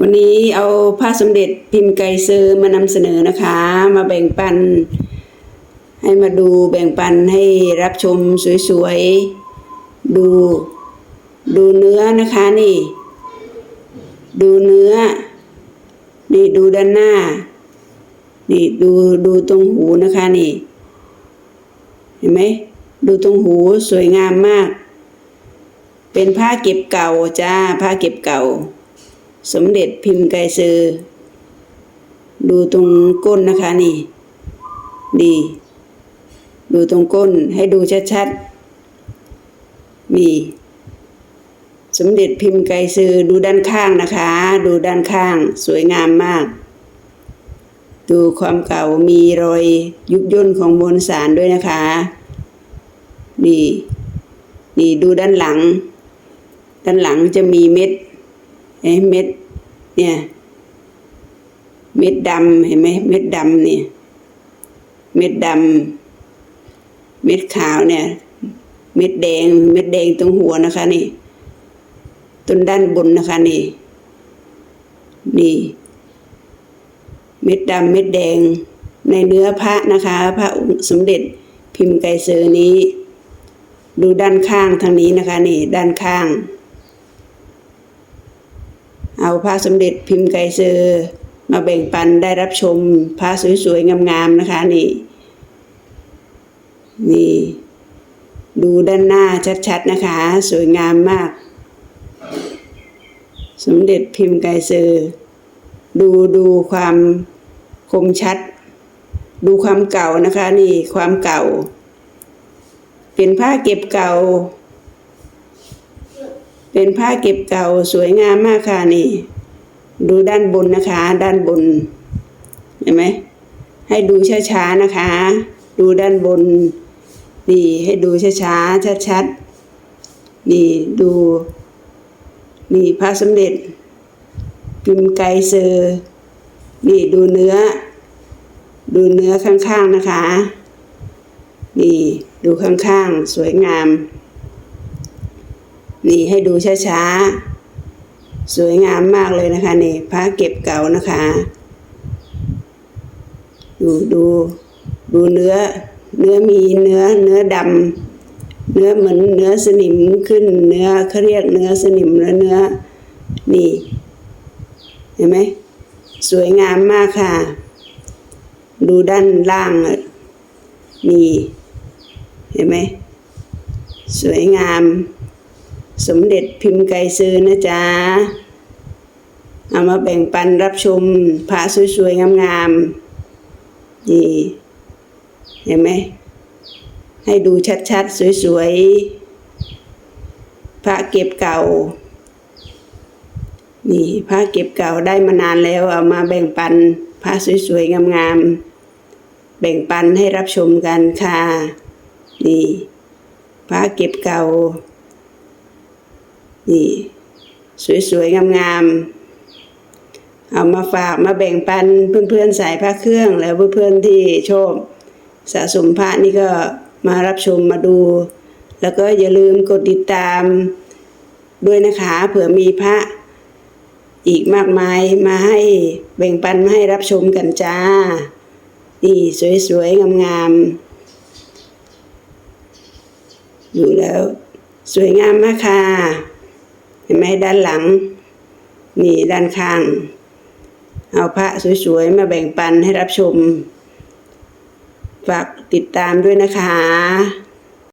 วันนี้เอาผ้าสมเด็จพิมพ์ไกเซอร์มานำเสนอนะคะ มาแบ่งปัน ให้มาดูแบ่งปันให้รับชมสวยๆ ดูดูเนื้อนะคะนี่ ดูเนื้อ นี่ดูด้านหน้า นี่ดูดูตรงหูนะคะนี่ เห็นไหมดูตรงหูสวยงามมาก เป็นผ้าเก็บเก่าจ้าผ้าเก็บเก่า สมเด็จพิมพ์ไกรซือดูตรงก้นนะคะนี่ ดี ดูตรงก้นให้ดูชัดๆนี่สมเด็จพิมพ์ไกรซือดูด้านข้างนะคะ ดูด้านข้างสวยงามมาก ดูความเก่ามีรอยยุบย่นของมวลสารด้วยนะคะ นี่ นี่ดูด้านหลัง ด้านหลังจะมีเม็ด เอ้เม็ด เนี่ย เม็ดดำเห็นไหมเม็ดดำเนี่ย เม็ดดำเม็ดขาวเนี่ย เม็ดแดง เม็ดแดงตรงหัวนะคะ นี่ต้นด้านบนนะคะ นี่ นี่ เม็ดดำเม็ดแดงในเนื้อพระนะคะ พระสมเด็จพิมพ์ไกรเซอร์นี้ ดูด้านข้างทางนี้นะคะ นี่ ด้านข้าง เอาพระสมเด็จพิมพ์ไกรเซอร์มาแบ่งปันได้รับชมพระสวยๆ งามๆ นะคะนี่ นี่ ดูด้านหน้าชัดๆ นะคะ สวยงามมาก สมเด็จพิมพ์ไกรเซอร์ดูดูความคมชัด ดูความเก่านะคะ นี่ความเก่า เป็นผ้าเก็บเก่า เป็นผ้าเก็บเก่าสวยงามมากค่ะนี่ ดูด้านบนนะคะ ด้านบน เห็นไหม ให้ดูช้าๆนะคะ ดูด้านบน นี่ให้ดูช้าๆชัดๆ นี่ดู นี่พระสมเด็จพิมพ์ไกเซอร์นี่ดูเนื้อ ดูเนื้อข้างๆนะคะ นี่ดูข้างๆ สวยงาม นี่ให้ดูช้าๆ สวยงามมากเลยนะคะนี่พระเก็บเก่านะคะ ดูดูดูเนื้อ เนื้อมีเนื้อเนื้อดำเนื้อเหมือนเนื้อสนิมขึ้น เนื้อเขาเรียกเนื้อสนิมแล้วเนื้อ นี่ เห็นไหมสวยงามมากค่ะ ดูด้านล่างนี่ เห็นไหมสวยงาม สมเด็จพิมพ์ไกรซื้อนะจ๊ะ เอามาแบ่งปันรับชมพระสวยๆ งามๆ นี่ เห็นไหม ให้ดูชัดๆ สวยๆ พระเก็บเก่า นี่พระเก็บเก่าได้มานานแล้วเอามาแบ่งปันพระสวยๆ งามๆ แบ่งปันให้รับชมกันค่ะ นี่พระเก็บเก่า นี่ สวยๆ งามๆ เอามาฝากมาแบ่งปันเพื่อนๆสายพระเครื่องแล้วเพื่อนๆที่ชอบสะสมพระนี่ก็มารับชมมาดู แล้วก็อย่าลืมกดติดตามด้วยนะคะเผื่อมีพระอีกมากมายมาให้แบ่งปันมาให้รับชมกันจ้านี่สวยๆ งามๆ อยู่แล้ว สวยงามมากค่ะ เห็นไหมด้านหลัง นี่ด้านข้าง เอาพระสวยๆ มาแบ่งปันให้รับชม ฝากติดตามด้วยนะคะ